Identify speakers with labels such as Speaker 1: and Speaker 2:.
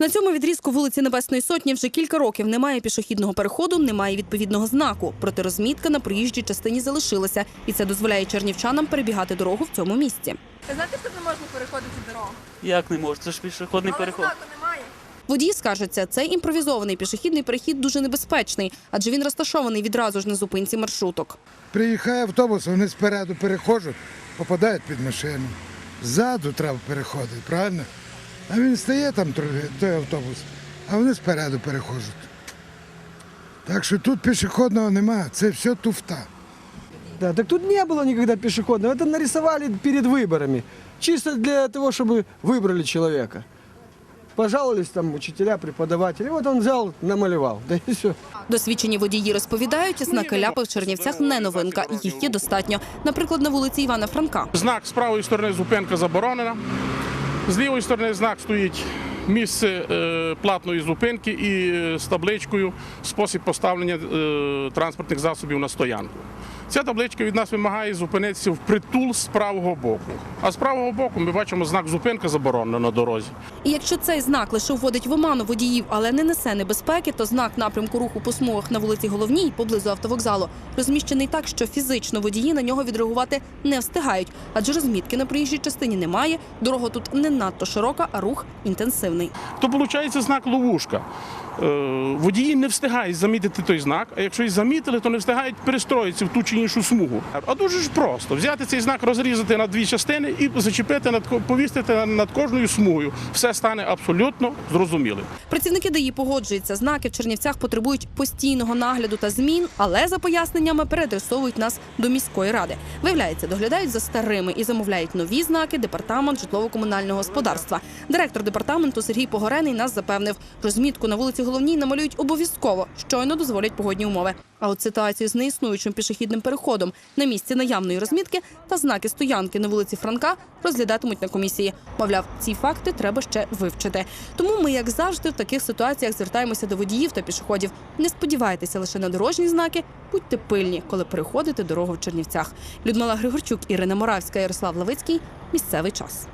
Speaker 1: На цьому відрізку вулиці Небесної Сотні вже кілька років немає пішохідного переходу, немає відповідного знаку. Проте розмітка на проїжджій частині залишилася, і це дозволяє чернівчанам перебігати дорогу в цьому місці.
Speaker 2: Ви знаєте, що не можна переходити дорогу?
Speaker 3: Як не може? Це ж пішохідний переход.
Speaker 2: знаку немає.
Speaker 1: Водій скаржиться, цей імпровізований пішохідний перехід дуже небезпечний, адже він розташований відразу ж на зупинці маршруток.
Speaker 4: Приїхає автобус, вони спереду переходять, попадають під машину. Ззаду треба переходити, правильно? А він стає там трохи, той автобус, а вони спереду переходять. Так що тут пішохідного немає, це все туфта.
Speaker 5: Да, так тут не было никогда пешеходного. Это нарисовали перед выборами. Чисто для того, чтобы выбрали человека. Пожаловались там учителя, преподаватели. Вот он взял, намалевал. Да и все.
Speaker 1: Досвідчені водії розповідають, знаки ляпи в Чернівцях не новинка, і їх є достатньо. Наприклад, на вулиці Івана Франка.
Speaker 6: Знак з правої сторони зупинка заборонена. З лівої сторони знак стоїть місце е, платної зупинки і е, з табличкою спосіб поставлення е, транспортних засобів на стоянку. Ця табличка від нас вимагає зупинитися в притул з правого боку. А з правого боку ми бачимо знак зупинка заборонена на дорозі.
Speaker 1: І якщо цей знак лише вводить в оману водіїв, але не несе небезпеки, то знак напрямку руху по смугах на вулиці Головній поблизу автовокзалу розміщений так, що фізично водії на нього відреагувати не встигають, адже розмітки на проїжджій частині немає. Дорога тут не надто широка, а рух інтенсивний.
Speaker 6: То виходить знак ловушка. Е, Водії не встигають замітити той знак, а якщо і замітили, то не встигають перестроїтися в ту чи іншу смугу. А дуже ж просто взяти цей знак, розрізати на дві частини і зачепити над повісити над кожною смугою. Все стане абсолютно зрозумілим.
Speaker 1: Працівники ДАІ погоджуються, знаки в Чернівцях потребують постійного нагляду та змін, але за поясненнями переадресовують нас до міської ради. Виявляється, доглядають за старими і замовляють нові знаки департамент житлово-комунального господарства. Директор департаменту Сергій Погорений нас запевнив, розмітку на вулиці головній намалюють обов'язково, щойно дозволять погодні умови. А от ситуацію з неіснуючим пішохідним переходом на місці наявної розмітки та знаки стоянки на вулиці Франка розглядатимуть на комісії. Мовляв, ці факти треба ще вивчити. Тому ми, як завжди, в таких ситуаціях звертаємося до водіїв та пішоходів. Не сподівайтеся лише на дорожні знаки, будьте пильні, коли переходите дорогу в Чернівцях. Людмила Григорчук, Ірина Моравська, Ярослав Лавицький. Місцевий час.